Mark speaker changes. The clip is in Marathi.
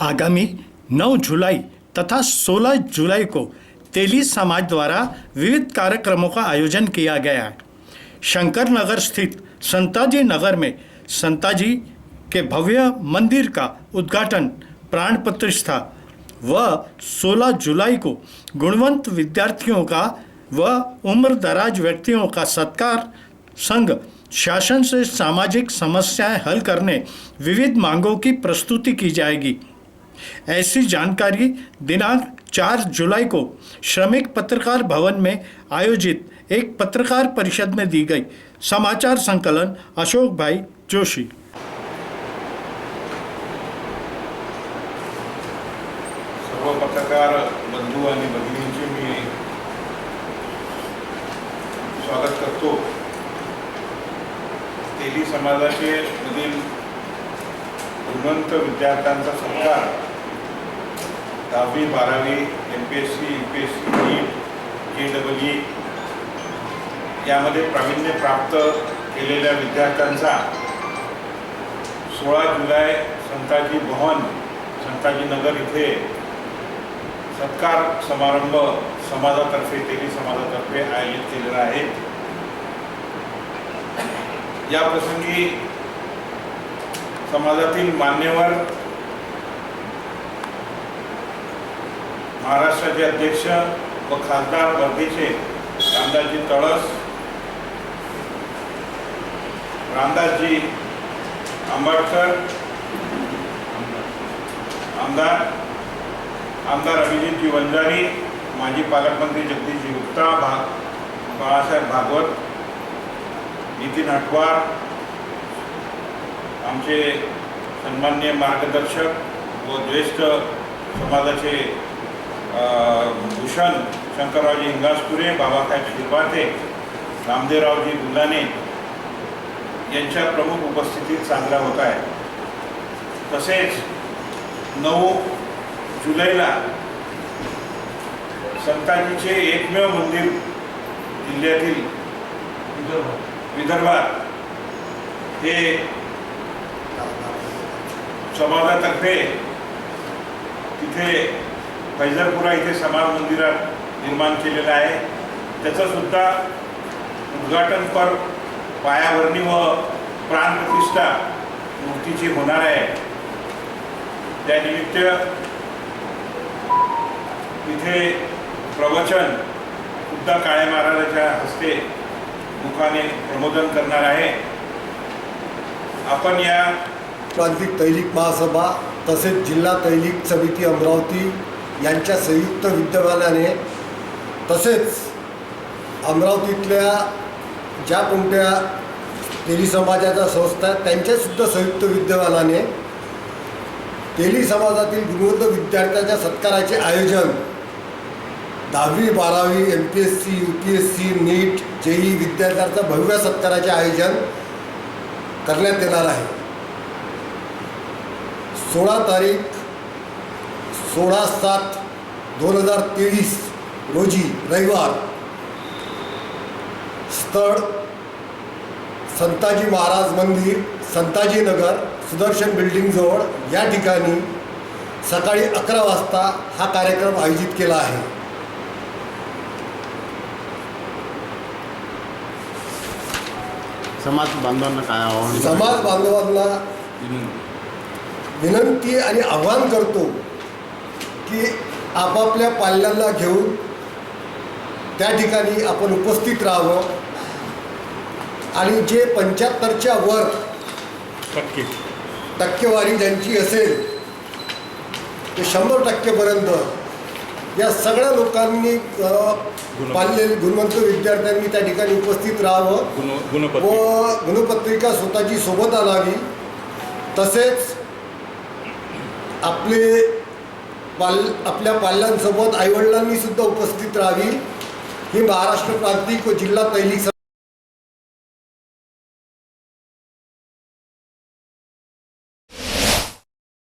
Speaker 1: आगामी 9 जुलाई तथा 16 जुलाई को तेली समाज द्वारा विविध कार्यक्रमों का आयोजन किया गया। है शंकर नगर स्थित संताजी नगर में संताजी के भव्य मंदिर का उद्घाटन प्राण प्रतिष्ठा व 16 जुलाई को गुणवंत विद्यार्थियों का व उम्र दराज व्यक्तियों का सत्कार संघ शासन से सामाजिक समस्याएँ हल करने विविध मांगों की प्रस्तुति की जाएगी। ऐसी जानकारी दिनांक 4 जुलाई को श्रमिक पत्रकार भवन में आयोजित एक पत्रकार परिषद में दी गई। समाचार संकलन अशोक भाई जोशी।
Speaker 2: सर्व पत्रकार आणि भगिनींचे मी स्वागत करतो. तेली समाजाचे मधील गुणवंत विद्यार्थ्यांचा सत्कार. दहावी बारावी M P S C U P S C NEET K double E यामध्ये प्रावीण्य प्राप्त केलेल्या विद्यार्थ्यांचा सोळा जुलै संताजी भवन संताजी नगर इथे सत्कार समारंभ समाजातर्फे तेली समाजातर्फे आयोजित केलेला आहे. या प्रसंगी समाजातील मान्यवर महाराष्ट्राचे अध्यक्ष व खासदार वर्धेचे रामदासजी तळस रामदासजी आंबेडकर आमदार आमदार अभिजितजी वंजारी माजी पालकमंत्री जगदीशजी गुप्ता भाग बाळासाहेब भागवत नितीन हटवार आमचे सन्मान्य मार्गदर्शक व ज्येष्ठ समाजाचे भूषण शंकररावजी हिंगासपुरे बाबासाहेब शिरपाते रामदेवरावजी गुलाने यांच्या प्रमुख उपस्थितीत साजरा होत आहे. तसेच नऊ जुलैला संताजीचे एकमेव मंदिर जिल्ह्यातील विदर्भात हे समाजातर्फे तिथे फैजलपुरा इथे समाज मंदिरात निर्माण केलेलं आहे. त्याचं सुद्धा उद्घाटनपर पायाभरणी व प्राणप्रतिष्ठा मूर्तीची होणार आहे. त्यानिमित्त तिथे प्रवचन सुद्धा काळे महाराजाच्या हस्ते मुखाने प्रबोधन करणार आहे. आपण या
Speaker 3: प्रांतिक तैलिक महासभा तसेच जिल्हा तैलिक समिती अमरावती यांच्या संयुक्त विद्यमानाने तसेच अमरावतीतल्या ज्या कोणत्या तेली समाजाच्या संस्था आहेत त्यांच्यासुद्धा संयुक्त विद्यमानाने तेली समाजातील गुणवंत विद्यार्थ्यांच्या सत्काराचे आयोजन दहावी बारावी M P S C U P S C NEET JEE विद्यार्थ्यांचं भव्य सत्काराचे आयोजन करण्यात येणार आहे. सोळा तारीख सोळा सात दोन हजार तेवीस रोजी रविवार स्थळ संताजी महाराज मंदिर संताजी नगर सुदर्शन बिल्डिंगजवळ या ठिकाणी सकाळी अकरा वाजता हा कार्यक्रम आयोजित केला आहे.
Speaker 4: समाज बांधवांना काय आव्हान
Speaker 3: समाज बांधवांना विनंती आणि आव्हान करतो की आपापल्या पाल्यांना घेऊन त्या ठिकाणी आपण उपस्थित राहावं. आणि जे पंच्याहत्तरच्या वर
Speaker 2: टक्के.
Speaker 3: टक्केवारी ज्यांची असेल ते शंभर टक्केपर्यंत या सगळ्या लोकांनी पाल्य गुणवंत विद्यार्थ्यांनी त्या ठिकाणी उपस्थित राहावं. व गुणपत्रिका स्वतःची सोबत आणावी. तसेच आपले पाल आपल्या पाल्यांसोबत आईवडिलांनी सुद्धा उपस्थित राहावी. ही महाराष्ट्र प्रांतिक व जिल्हा तैलिक